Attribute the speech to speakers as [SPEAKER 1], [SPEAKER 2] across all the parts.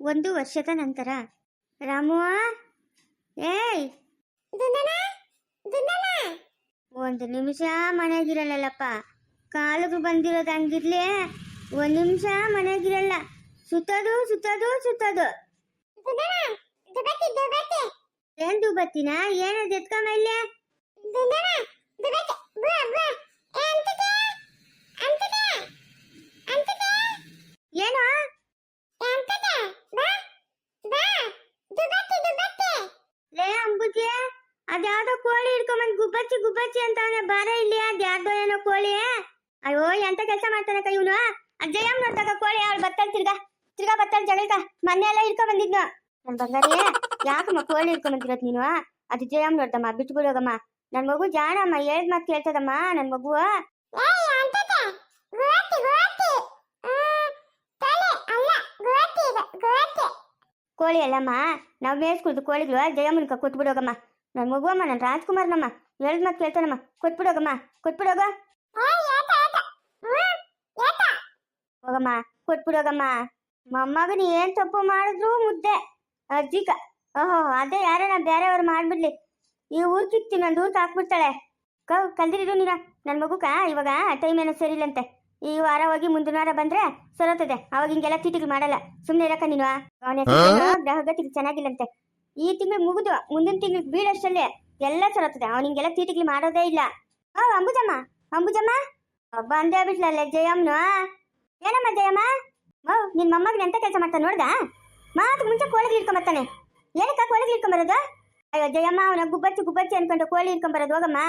[SPEAKER 1] ಒಂದು ವರ್ಷದ ನಂತರ. ರಾಮು ಏಯ್! ಒಂದು ನಿಮಿಷ ಮನೆಗಿರಲ್ಲಪ್ಪ ಕಾಲಿಗೆ ಬಂದಿರೋದು ಹಂಗಿರ್ಲಿ? ಒಂದು ನಿಮಿಷ ಮನೆಗಿರಲ್ಲ. ಸುತ್ತದು ಸುತ್ತದು ಸುತ್ತದು. ಏನ್ ದುಬತ್ತಿನ? ಏನದು ಎತ್ಕೊಂಬ ಇಲ್ಲಿ? ಅಂಬುಜಿ ಅದ್ಯಾವ್ದೋ ಕೋಳಿ ಹಿಡ್ಕೊಂಬಂದ್ ಗುಬ್ಬಚ್ಚಿ ಗುಬ್ಬಚ್ಚಿ ಅಂತಾನೆ ಬಾರ ಇಲ್ಲಿ ಅದ್ಯಾವ್ದೋ ಏನೋ ಕೋಳಿ. ಅಯ್ಯೋ, ಎಂತ ಕೆಲಸ ಮಾಡ್ತಾನೆ ಕೈ ಇವನು ಅಜ್ಜಯ್ಯಮ್ಮ ನೋಡ್ದಾಗ ಕೋಳಿ, ಅವಳು ಬತ್ತಾಳ ತಿರ್ಗಾ ತಿರ್ಗಾ ಬತ್ತಾಳ ಜಗಳಕ ಮೊನ್ನೆ ಎಲ್ಲ ಹಿಡ್ಕೊಂಡ್ ಬಂದಿದ್ನು ನನ್ ಬಂಗಾರಿ ಯಾಕಮ್ಮ ಕೋಳಿ ಹಿಡ್ಕೊಂಡ್ ಬಂದಿರೋದ್ ನೀನು? ಅದು ಜಯಮ್ ನೋಡ್ದಮ್ಮ ಬಿಟ್ಟು ಬಿಡೋಗಮ್ಮ ನನ್ ಮಗು ಜಾಣಮ್ಮ, ಹೇಳ್ದ್ ಮಾತು ಕೇಳ್ತದಮ್ಮ ನನ್ ಮಗು ಕೋಳಿ ಅಲ್ಲಮ್ಮ ನಾವು ಮೇಯಿಸ್ಕೊಳ್ದು ಕೋಳಿಗಳು ಜಯಮ್ಮನ್ಕ ಕೊಟ್ಬಿಡೋಗಮ್ಮ. ನನ್ ಮಗು ಅಮ್ಮ ನನ್ ರಾಜ್ಕುಮಾರ್ನಮ್ಮ ಹೇಳ್ದ್ ಮಾತ್ ಕೇಳ್ತಾನಮ್ಮ. ಕೊಟ್ಬಿಡೋಗಮ್ಮ ಕೊಟ್ಬಿಡೋಗ? ಹೋಗಮ್ಮ ಕೊಟ್ಬಿಡೋಗಮ್ಮ. ಮೊಮ್ಮಗನ ಏನ್ ತಪ್ಪು ಮಾಡಿದ್ರು ಮುದ್ದೆ. ಅಜ್ಜಿಕ. ಓಹೋ ಅದೇ ಯಾರನ್ನ ಬೇರೆಯವ್ರು ಮಾಡ್ಬಿಡ್ಲಿ. ಈ ಊರ್ ಕಿತ್ತಿ ನಂದು ಊರ್ಗೆ ಹಾಕ್ಬಿಡ್ತಾಳೆ ಕಲ್ದಿರಿರು ನೀನ. ನನ್ನ ಮಗುಕ ಇವಾಗ ಟೈಮ್ ಏನೋ ಸರಿಯಿಲ್ಲಂತೆ ಈ ವಾರ ಹೋಗಿ ಮುಂದಿನ ವಾರ ಬಂದ್ರೆ ಸರೋತದೆ ಅವಾಗ ಹಿಂಗೆಲ್ಲ ತೀಟಿಗಳು ಮಾಡಲ್ಲ. ಸುಮ್ಮನೆ ಇರಕ್ಕ ನೀನು ಅವನ ಚೆನ್ನಾಗಿಲ್ಲಂತೆ. ಈ ತಿಂಗಳು ಮುಗಿದು ಮುಂದಿನ ತಿಂಗಳು ಬೀಳಷ್ಟಲ್ಲೇ ಎಲ್ಲ ಸರೋತದೆ ಅವನಿಗೆಲ್ಲ ತೀಟಿಗಳು ಮಾಡೋದೇ ಇಲ್ಲ. ಓ ಅಂಬುಜಮ್ಮ ಅಂಬುಜಮ್ಮ? ಅಂದೇ ಬಿಟ್ಲಲ್ಲ ಜಯಮ್ಮನು ಏನಮ್ಮ ಜಯಮ್ಮ? ಓ ನಿನ್ ಮೊಮ್ಮಗನ ಎಂತ ಕೆಲಸ ಮಾಡ್ತಾನೆ ನೋಡ್ದ? ಮಾತು ಮುಂಚೆ ಕೋಳಿಗೆ ಇಟ್ಕೊಂಬರ್ತಾನೆ ಏನಕ್ಕ ಕೋಳಿಗೆ ಇಟ್ಕೊಂಬರೋದು ಅಯ್ಯೋ ಜಯಮ್ಮ ಅವನ ಗುಬ್ಬಚ್ಚಿ ಗುಬ್ಬಚ್ಚಿ ಅನ್ಕೊಂಡು ಕೋಳಿ ಇಟ್ಕೊಂಬರೋದು ಹೋಗಮ್ಮ.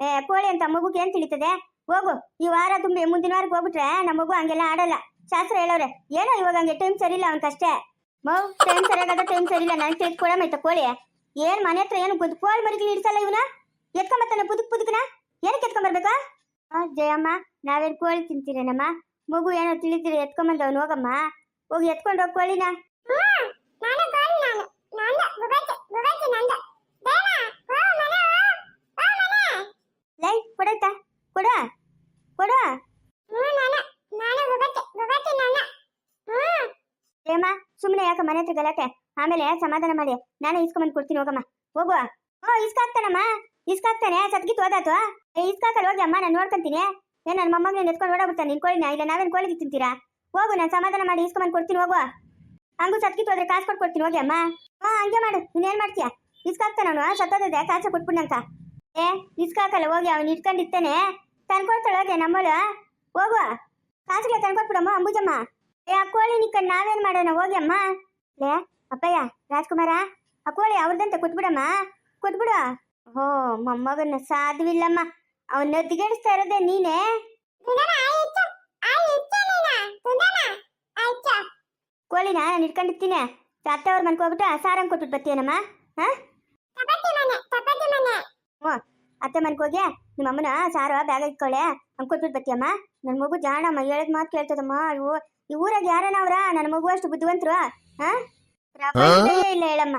[SPEAKER 1] ಏ ಕೋಳಿ ಅಂತ ಮಗುಗೆ ಏನ್ ತಿಳಿತದೆ? ಹೋಗು, ಈ ವಾರ ತುಂಬಿ ಮುಂದಿನ ವಾರಕ್ಕೆ ಹೋಗ್ಬಿಟ್ರೆ ನಮ್ಮ ಮಗು ಹಂಗೆಲ್ಲ ಆಡಲ್ಲ. ಶಾಸ್ತ್ರ ಹೇಳೋರೆ, ಏನೋ ಇವಾಗ ಹಂಗೆ ಟೈಮ್ ಸರಿ ಇಲ್ಲ ಅವನ್ಕಷ್ಟೇ. ಮೌ ಟೈಮ್ ಸರಿಯಾಗದ ಟೈಮ್ ಸರಿ ಇಲ್ಲ ನನಗೆ ತೆಗೆದುಕೊಡಮೈತ ಕೋಳಿ? ಏನ್ ಮನೆ ಹತ್ರ ಏನು ಗೊತ್ತು ಕೋಳಿ ಮರಿಗಳು ಇಡ್ಸಲ್ಲ ಇವನ? ಎತ್ಕೊಂಬತ್ತಾನೆ ಪುದುಕ್ ಪುದುಕ್ನ? ಏನಕ್ಕೆ ಎತ್ಕೊಂಬರ್ಬೇಕಾ? ಜಯಮ್ಮ, ನಾವೇನ್ ಕೋಳಿ ತಿಂತೀರೇನಮ್ಮ? ಮಗು ಏನೋ ತಿಳಿತೀರಿ ಎತ್ಕೊಂಬಂದವನು, ಹೋಗಮ್ಮ. ಹೋಗಿ ಎತ್ಕೊಂಡು ಹೋಗಿ ಕೋಳಿನ ಲೈ ಕೊಡಾಯ್ತಾ ಕೊಡ ಕೊಡ ಏಮ್ಮ ಸುಮ್ಮನೆ ಯಾಕ ಮನೆ ಹತ್ರ ಗಲಾಟೆ. ಆಮೇಲೆ ಸಮಾಧಾನ ಮಾಡಿ. ನಾನೇ ಇಸ್ಕೊಂಬಂದು ಕೊಡ್ತೀನಿ, ಹೋಗಮ್ಮ. ಹೋಗುವ. ಓ ಇಸ್ಕಾಕ್ತಾನಮ್ಮ ಇಸ್ಕಾಕ್ತಾನೆ ಸತ್ಗಿತ್ ಹೋದಾತು? ಏ ಇಸ್ಕಾಕಲ್ ಹೋಗಿ ಅಮ್ಮ ನಾನು ನೋಡ್ಕೊಂತೀನಿ. ಏ ನನ್ನ ಮೊಮ್ಮಗನ ಎತ್ಕೊಂಡು ಓಡಾಬಿಡ್ತಾನೆ ನಿನ್ ಕೋಳಿನ? ಇಲ್ಲ, ನಾವೇನ್ ಕೋಳಿಗೆ ತಿಂತೀರಾ? ಹೋಗು, ನಾನು ಸಮಾಧಾನ ಮಾಡಿ ಇಸ್ಕೊಂಬಂದು ಕೊಡ್ತೀನಿ, ಹೋಗುವ. ಹಂಗೂ ಸತ್ಗಿತ್ ಹೋದ್ರೆ ಕಾಸು ಕೊಟ್ಟು ಕೊಡ್ತೀನಿ, ಹೋಗಿ ಅಮ್ಮ. ಹಾ ಹಂಗೆ ಮಾಡು. ಇನ್ನೇನ್ ಮಾಡ್ತೀಯ? ಇಸ್ಕಾಕ್ತಾನ ಅವನು. ಸತ್ತೋದದೆ? ಕಾಸು ಕೊಟ್ಬಿಡ್ನಂಕ ಏ ಇಸ್ಕಾಕಲ್ಲ ಹೋಗಿ ಅವನು ಇಟ್ಕೊಂಡಿರ್ತಾನೆ. ತಂದ್ಕೊಡ್ತಾಳೆ, ಹೋಗಿ ನಮ್ಮಳು. ಹೋಗುವ. ಕಾಸುಗಳ ತಂದ್ಕೊಟ್ಬಿಡಮ್ಮ, ಅಂಬುಜಮ್ಮ. ಏ, ಆ ಕೋಳಿ ನಿಕ್ಕ ನಾವೇನ್ ಮಾಡೋಣ? ಹೋಗಿ ಅಮ್ಮ. ಲೇ ಅಪ್ಪಯ್ಯ ರಾಜ್ಕುಮಾರ ಆ ಕೋಳಿ ಅವ್ರದಂತ ಕೊಟ್ಬಿಡಮ್ಮ ಕೊಟ್ಬಿಡು. ಹೋ ಮೊಮ್ಮಗನ ಸಾಧುವಿಲ್ಲಮ್ಮ. ಅವನ್ನ ನದಿಗೆಡಿಸ್ತಾ ಇರೋದೇ ನೀನೇ. ಕೋಳಿನ ನಾನು. ಇಟ್ಕೊಂಡಿರ್ತೀನಿ ಅತ್ತೆ ಅವ್ರ ಮನ್ಕ್ ಹೋಗ್ಬಿಟ್ಟು ಸಾರಂಗ್ ಕೊಟ್ಬಿಟ್ಟು ಬರ್ತೀಯನಮ್ಮ ಹಾ? ಹ್ಞೂ ಅತ್ತೆ ಮನ್ಕ್ ಹೋಗಿ ನಿಮ್ಮ ಅಮ್ಮನ ಸಾರು ಬ್ಯಾಗ್ ಇಟ್ಕೊಳ್ಳೆ. ಕೊಟ್ಬಿಟ್ಟು ಬರ್ತೀಯಮ್ಮ ನನ್ನ ಮಗು ಜಾಣಮ್ಮ, ಹೇಳದ್ ಮಾತು ಕೇಳ್ತದಮ್ಮ. ಅಯ್ಯೋ ಈ ಊರಾಗ ಯಾರನ ಅವ್ರ? ನನ್ನ ಮಗು ಅಷ್ಟು ಬುದ್ಧಿವಂತರು ಹಾ? ಪ್ರಪಂಚದಾಗೆ ಇಲ್ಲ ಹೇಳಮ್ಮ.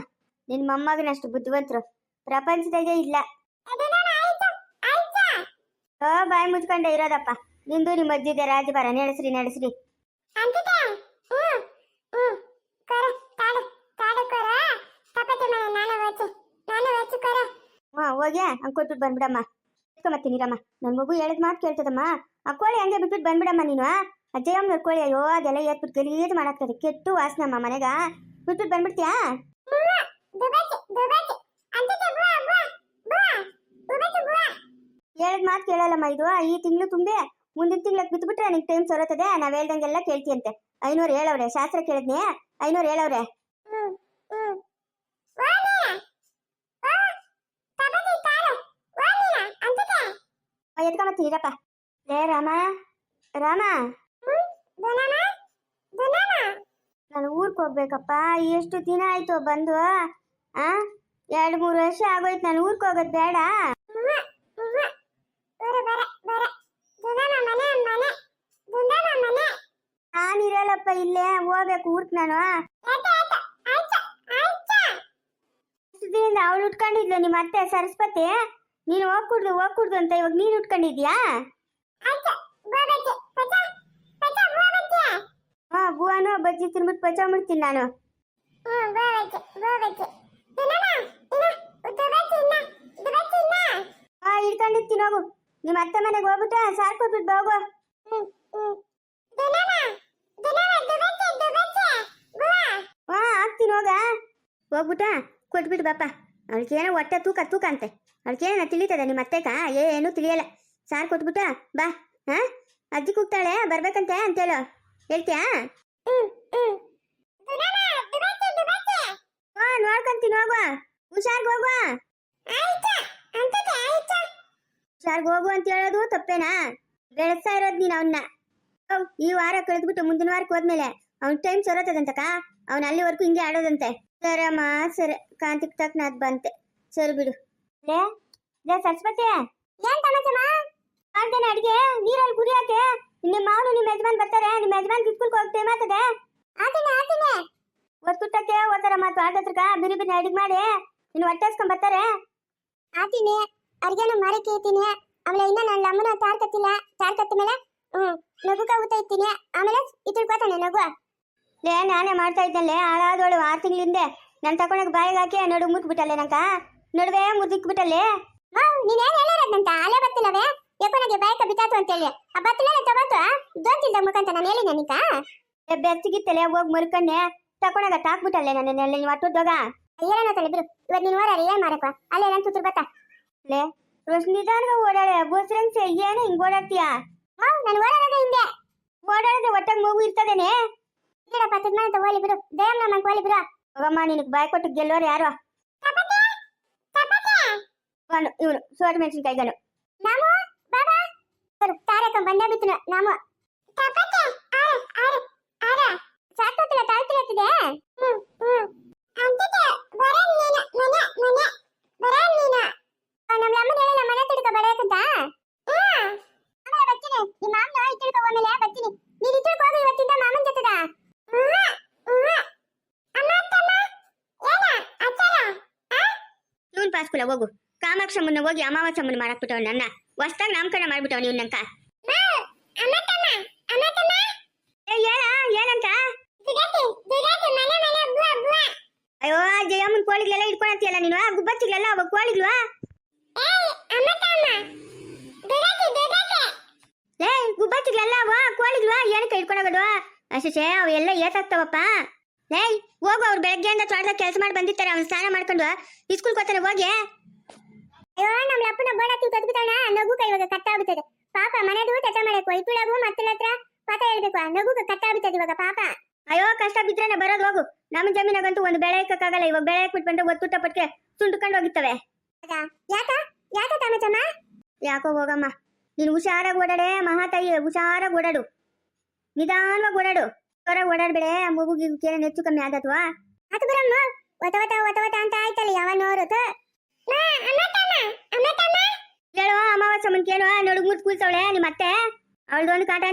[SPEAKER 1] ನಿನ್ನ ಮೊಮ್ಮಗನಷ್ಟು ಬುದ್ಧಿವಂತರು. ಪ್ರಪಂಚದಾಗೆ ಇಲ್ಲ. ಓ ಬಾಯಿ ಮುಚ್ಕೊಂಡೆ, ಇರೋದಪ್ಪ. ನಿಂದು ನಿಮ್ಮ ಅಜ್ಜಿದೆ ರಾಜಭಾರ ನಡೆಸ್ರಿ ನಡೆಸ್ರಿ ಹಾ ಹೋಗಿ ಹಂಗೆ ಕೊಟ್ಬಿಟ್ಟು ಬಂದ್ಬಿಡಮ್ಮ. ಇಟ್ಕೊಂಬತ್ತೀನಿರಮ್ಮ ನನ್ನ ಮಗು ಹೇಳಿದ ಮಾತು ಕೇಳ್ತದಮ್ಮ. ಆ ಕೋಳಿ ಹಂಗೆ ಬಿಟ್ಬಿಟ್ಟು ಬಂದ್ಬಿಡಮ್ಮ ನೀನು. ಅಜ್ಜಯ್ಯಮ್ಮನ ಕೋಳಿ ಅಯ್ಯೋ, ಅದೆಲ್ಲ ಎತ್ಬಿಟ್ಟು ಗಲೀಜ್ ಮಾಡಾಕ್ತದೆ. ಕೆಟ್ಟು ವಾಸನೆ ಅಮ್ಮ ಮನೆಗ. ಬಿಟ್ಬಿಟ್ಟು ಬಂದ್ಬಿಡ್ತೀಯಾ? ಹೇಳಿದ ಮಾತು ಕೇಳಲ್ಲಮ್ಮ ಇದು. ಈ ತಿಂಗಳು ತುಂಬೇ ಮುಂದಿನ ತಿಂಗಳಕ್ಕೆ ಬಿಟ್ಬಿಟ್ರೆ ನಿಂಗೆ ಟೈಮ್ ಸೊರತದೆ ನಾವು ಹೇಳ್ದಂಗೆಲ್ಲ ಕೇಳ್ತೀಯಂತೆ. ಐನೂರು ಹೇಳವ್ರೆ. ಶಾಸ್ತ್ರ ಕೇಳಿದ್ನಿ? ಐನೂರು ಹೇಳವ್ರೆ? ಇರಪ್ಪ. ಲೇ ರಾಮ ರಾಮ. ನಾನು ಊರ್ಗೆ ಹೋಗ್ಬೇಕಪ್ಪ ಎಷ್ಟು ದಿನ ಆಯ್ತು ಬಂದು ಆ? ಎರಡು ಮೂರು ವರ್ಷ ಆಗೋಯ್ತು ನಾನು ಊರ್ಗೆ ಹೋಗೋದು ಬೇಡ. ನಾನಿರಲ್ಲಪ್ಪ ಇಲ್ಲೇ ಹೋಗ್ಬೇಕು ಊರ್ಕ್ ನಾನು. ಅವ್ಳು ದಿನದಿಂದ ಅವಳು ಉಟ್ಕೊಂಡಿದ್ಲು ನಿಮ್ಮ ಅತ್ತೆ ಸರಸ್ವತಿ. ನೀನು ಹೋಗ್ಕೂಡ್ದು ಹೋಗ್ಕೂಡ್ದು ಅಂತ ಇವಾಗ ನೀನು ಉಟ್ಕೊಂಡಿದ್ಯಾ ಹಾ ಬುವಾನು ಬಜ್ಜಿ ತಿನ್ಬಿಟ್ಟು ಪಚಾಡ್ಬಿಡ್ತೀನಿ ನಾನು. ಆ ಇಟ್ಕೊಂಡಿರ್ತೀನಿ ಹೋಗು. ನಿಮ್ಮ ಅತ್ತೆ ಮನೆಗೆ ಹೋಗ್ಬಿಟ್ಟು ಸಾರ್ ಕೊಟ್ಬಿಟ್ಟು ಹೋಗು ಹಾ ಆಗ್ತೀನಿ ಹೋಗ. ಹೋಗ್ಬಿಟ್ಟ ಕೊಟ್ಬಿಟ್ಟು ಬಾಪ. ಏನೋ ಹೊಟ್ಟೆ ತೂಕ ತೂಕ ಅಂತೆ. ಅವಳಿಗೇನ ತಿಳಿತದೆ ನಿಮ್ಮ ಅತ್ತೆಕ ಏನು ತಿಳಿಯಲ್ಲ. ಸಾರ್ ಕೊಟ್ಬಿಟ್ಟ ಬಾ ಹಾ ಅಜ್ಜಿ ಕೂಗ್ತಾಳೆ, ಬರ್ಬೇಕಂತೆ ಅಂತೇಳು ಹೇಳ್ತೀಯಾ? ಹಾ, ನೋಡ್ಕೊಂತೀನಿ, ಹೋಗುವ. ಹುಷಾರ್ಗ್ ಹೋಗುವ. ಹುಷಾರ್ಗ್ ಹೋಗು ಅಂತ ಹೇಳೋದು ತಪ್ಪೇನಾ? ಬೆಳೆಸ್ತಾ ಇರೋದು ನೀನು ಅವನ್ನ ಈ ವಾರ ಕಳೆದ್ಬಿಟ್ಟು ಮುಂದಿನ ವಾರಕ್ಕೆ ಹೋದ್ಮೇಲೆ ಅವ್ನ ಟೈಮ್ ಸೊರತದಂತಕ ಅವ್ನ ಅಲ್ಲಿವರೆಗೂ ಹಿಂಗೆ ಆಡೋದಂತೆ. ಸರಮ್ಮ ಸರಿ, ಕಾಂತಿಕ್ ತಕ್ಕ ನಾದ್ ಬಂತೆ. ಸರಿ ಬಿಡು. ಲೇ ಲೇ ಸರಸ್ವತಿ? ಏನ್ ತಮಾಚಮ್ಮ ಮಾಡ್ತೇನೆ ಅಡಿಗೆ ನೀರಲ್ಲಿ ಗುರಿ ಹಾಕೆ ನಿಮ್ಮ ಮಾವನು ನಿಮ್ಮ ಯಜಮಾನ್ ಬರ್ತಾರೆ ನಿಮ್ಮ ಯಜಮಾನ್ ಕಿತ್ಕೊಳ್ಕೊ ಹೋಗ್ತೇ ಮಾತದೆ? ಆತೀನಿ ಆತೀನಿ ಒತ್ತುಟ್ಟಕ್ಕೆ ಓದ್ತಾರ ಮಾತು ಆಟತ್ರಕ ಬಿರಿ ಬಿರಿ ಅಡಿಗೆ ಮಾಡಿ ಇನ್ನು ಹೊಟ್ಟೆಸ್ಕೊಂಡ್ ಬರ್ತಾರೆ. ಆತೀನಿ ಅಡ್ಗೆನು ಮಾರಕ್ಕೆ ಇರ್ತೀನಿ ಆಮೇಲೆ ಇನ್ನ ನನ್ನ ಅಮ್ಮನ ತಾರ್ ಕತ್ತಿಲ್ಲ ತಾರ್ ಕತ್ತ ಮೇಲೆ ಹ್ಮ್ ನಗುಕ ಊತ ಇರ್ತೀನಿ ಆಮೇಲೆ ಇದ್ರಕೋತಾನೆ ನಗು. ಲೇ ನಾನೇ ಮಾಡ್ತಾ ಇದ್ದಲ್ಲೇ ಹಾಳಾದೋಳು ಆರು ತಿಂಗಳಿಂದೆ ನಾನು ತಕೊಂಡಾಗ ಬಾಯಿಗೆ ಹಾಕಿ ನಡು ಮುಟ್ಬಿಟ್ಟಲ್ಲೇ ನಂಕ ನಡುವೆ ಮುದುಕ್ಬಿಟ್ಟಲ್ಲೇ ನೀನ್ ಏನ್ ಹೇಳಿರೋದಂತ? ಅಲೆ ಬತ್ತಿಲ್ಲವೇ ಯಾಕೋ ನನಗೆ ಬಯಕ ಬಿಟ್ಟಾತು ಅಂತೇಳಿ. ಆ ಬತ್ತಲೆಲ್ಲ ತಗೋತು ದೋತಿಲ್ದ ಮುಖಂತ ನಾನು ಹೇಳಿ ನನಕ ಬೆಚ್ಚಗಿತ್ತಲೆ ಹೋಗಿ ಮುರ್ಕೊಂಡೆ ತಕೊಂಡಾಗ ತಾಕ್ಬಿಟ್ಟಲ್ಲೇ ನನ್ನ ನೀವು ಒಟ್ಟುದ್ದೋಗ ಏನೋ ತಲೆ ಬಿರು ಇವತ್ತು ನೀನು ಓಡಾಡಿ ಏನ್ ಮಾಡಕ್ಕ ಅಲ್ಲೇ ನನ್ ತುತ್ರ ಬತ್ತ ಲೇ ರೋಷ್ ನಿಧಾನಗ ಓಡಾಡೆ. ಬೋಸ್ರಂಗ್ಸೆ ಏನು ಹಿಂಗ್ ಓಡಾಡ್ತೀಯಾ? ನಾನು ಓಡಾಡೋದೇ ಹಿಂದೆ ಓಡಾಡದೆ ಒಟ್ಟಾಗ ಮಗು ಇರ್ತದೇನೆ? ಇಲ್ಲಪ್ಪ ತಿರ್ಮಾನ ಅಂತ ಹೋಲಿ ಬಿಡು. ದೇವ್ನ ನಮ್ಮ ಹೋಲಿ ಬಿಡು. ಹೋಗಮ್ಮ ನಿನಗೆ ಬಾಯ್ ಕೊಟ್ಟು ಗೆಲ್ಲೋರು ಯಾರು? ಗಂಡು ಇವನು ಸೋಟ ಮೆಣಸಿನಕಾಯಿ ಗಂಡು ನಾಮ ಬಾಬಾ. ತಾರಕ ಬಂದೇ ಬಿತ್ತು ನಾಮು ಸಾಕೋತಿಲ್ಲ ತಾಳ್ತಿರತ್ತಿದೆ ಸಾಕತ್ತಿಲ್ಲ ಹ್ಮ್ ಅಂತಿದೆ ಬರ ನೀನ ಮನೆ ಮನೆ. ಬರ ನೀನ. ನಮ್ಮ ಅಮ್ಮನ ಹೇಳಿಲ್ಲ ಮನೆ ತಿಡ್ಕ ಬರಬೇಕಂತ. ಆಮೇಲೆ ಬರ್ತೀನಿ. ನಿಮ್ಮ ಮಾಮನ ಇಟ್ಟಿಡ್ಕೊ ಆಮೇಲೆ ಬರ್ತೀನಿ. ನೀನು ಇಟ್ಟಿಡ್ಕೊ ಹೋಗಿ ಇವತ್ತಿಂದ ಮಾಮನ ಜೊತೆದ? ಇವನ್ ಪಾಸ್ಕುಲ ಹೋಗು. ಕಾಮಾಕ್ಷಮ್ಮನ ಹೋಗಿ ಅಮಾವಾಸ್ಯಮ್ಮನ ಮಾಡಾಕ್ಬಿಟ್ಟವ್ ನನ್ನ. ಹೊಸ್ದಾಗ್ ನಾಮಕರಣ ಮಾಡ್ಬಿಟ್ಟವ್ ನೀವು ನಂಕ. ಏನಂತ ಅಯ್ಯೋ ಜಯಮ್ಮನ್ ಕೋಳಿಗಳೆಲ್ಲ ಇಟ್ಕೊಳತಿಯಲ್ಲ ನೀನು? ಗುಬ್ಬಚ್ಚಿಗಳೆಲ್ಲ ಅವ ಕೋಳಿಗಳು? ಏ ಗುಬ್ಬಚ್ಚಿಗಳೆಲ್ಲ ಅವ ಕೋಳಿಗಳು? ಏನಕ್ಕೆ ಇಟ್ಕೊಳೋದು ಅಷ್ಟೇ ಅವು ಎಲ್ಲ ಏತಾಗ್ತಾವಪ್ಪ. ಏಯ್ ಹೋಗು ಅವ್ರು ಬೆಳಗ್ಗೆಯಿಂದ ತೋಟದಾಗ ಕೆಲಸ ಮಾಡಿ ಬಂದಿರ್ತಾರೆ ಅವ್ನು ಸ್ನಾನ ಮಾಡ್ಕೊಂಡು ಇಸ್ಕೂಲ್ ಹೋಗ್ತಾನೆ ಹೋಗಿ. ಅಯ್ಯೋ ನಮ್ಮ ಅಪ್ಪನ ಬೋಡಾತಿ ತೆಗ್ದುಬಿಟ್ಟಣ ನಗು ಇವಾಗ ಕಟ್ಟಾಗ್ಬಿಟ್ಟದೆ ಪಾಪ ಮನೆದು ಚಟ ಮಾಡಕ್ಕೆ ಇಟ್ಟುಳಗು ಮತ್ತಲ ಹತ್ರ ಪಾಠ ಹೇಳ್ಬೇಕು. ನಗು ಕಟ್ಟಾಗ್ಬಿಟ್ಟದೆ ಇವಾಗ ಪಾಪ. ಅಯ್ಯೋ ಕಷ್ಟ ಬಿದ್ರೇನೆ ಬರೋದು ಹೋಗು. ನಮ್ಮ ಜಮೀನಾಗಂತೂ ಒಂದು ಬೆಳೆ ಇಕ್ಕಕ್ಕಾಗಲ್ಲ ಇವಾಗ ಬೆಳೆ ಬಿಟ್ಬಿಟ್ಟು ಒತ್ತುಟ್ಟ ಪಟ್ಕೆ ಸುಂಡ್ಕೊಂಡು ಹೋಗಿತ್ತವೆ. ಯಾಕ? ಯಾಕ ತಮ್ಮಚಮ್ಮ ಯಾಕೋ ಹೋಗಮ್ಮ. ನೀನು ಹುಷಾರಾಗಿ ಓಡಾಡೆ ಮಹಾತಾಯಿ. ಹುಷಾರಾಗಿ ಓಡಾಡು. ನಿಧಾನವಾಗಿ ಓಡಾಡು. ಹೊರಗೆ ಓಡಾಡ್ಬೇಡೆ. ಮಗುಗೆ ಕೇಳ ಹೆಚ್ಚು ಕಮ್ಮಿ ಆದತ್ವಾ ಅದು ಬರಮ್ಮ ಒತ ಒತ ಒತ ಒತ ಅಂತ ಆಯ್ತಲ್ಲ ಯಾವ ನೋರುತ್ತ ಹೇಳು ಅಮಾವಾಸ್ಯ ಸಮನ್ ಕೇಳು ನಡುಗ್ ಮುಟ್ ಕೂಲ್ಸವಳೆ ನಿಮ್ಮ ಅತ್ತೆ. ಅವಳದೊಂದು ಕಾಟ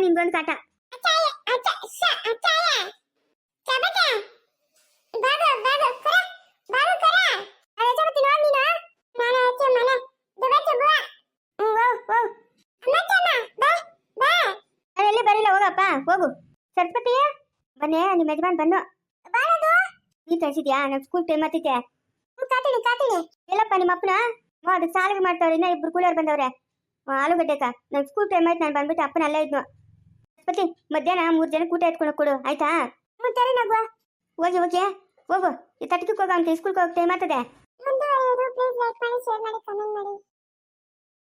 [SPEAKER 1] ಬಾ ಕಾಟ ಬರಿಲ್ಲ ಹೋಗಪ್ಪ ಹೋಗು. ಸರಸ್ಪತಿ ಬನ್ನಿ ನಿಮ್ಮ ಯಜಮಾನ್ ಬನ್ನು ನೀ ಕಳ್ಸಿದ್ಯಾ? ನಮ್ ಸ್ಕೂಲ್ ಟೈಮ್ ಆಗ್ತೈತೆ ಕಾತೀನಿ ಕಾತೀನಿ. ಎಲ್ಲಪ್ಪ ನಿಮ್ಮ ಅಪ್ಪನ? ಹ್ಞೂ ಅದಕ್ಕೆ ಸಾಲಿಗೆ ಮಾಡ್ತಾವ್ರೆ ಇನ್ನ ಇಬ್ರು ಕೂಲಿಯವ್ರು ಬಂದವ್ರೆ. ಆಲೂಗಡ್ಡೆಕ. ನನ್ನ ಸ್ಕೂಲ್ ಟೈಮ್ ಆಯ್ತು ನಾನು ಬಂದ್ಬಿಟ್ಟು ಅಪ್ಪನ ಅಲ್ಲೇ ಇದ್ನು. ಪತಿ ಮಧ್ಯಾಹ್ನ ಮೂರು ಜನ ಕೂಟ ಎತ್ಕೊಂಡು ಕೊಡು ಆಯ್ತಾ? ಮತ್ತೆ ನಗುವ. ಹೋಗಿ ಹೋಗಿ ಹೋಗು. ಈ ತಟ್ಟಿಗೆ ಹೋಗೋ ಅಂತ ಸ್ಕೂಲ್ಗೆ ಹೋಗಿ ಟೈಮ್ ಆಗ್ತದೆ.
[SPEAKER 2] ಮುಂದುವರಿಯೋದು ಪ್ಲೀಸ್ ಲೈಕ್ ಮಾಡಿ ಶೇರ್ ಮಾಡಿ ಕಮೆಂಟ್ ಮಾಡಿ.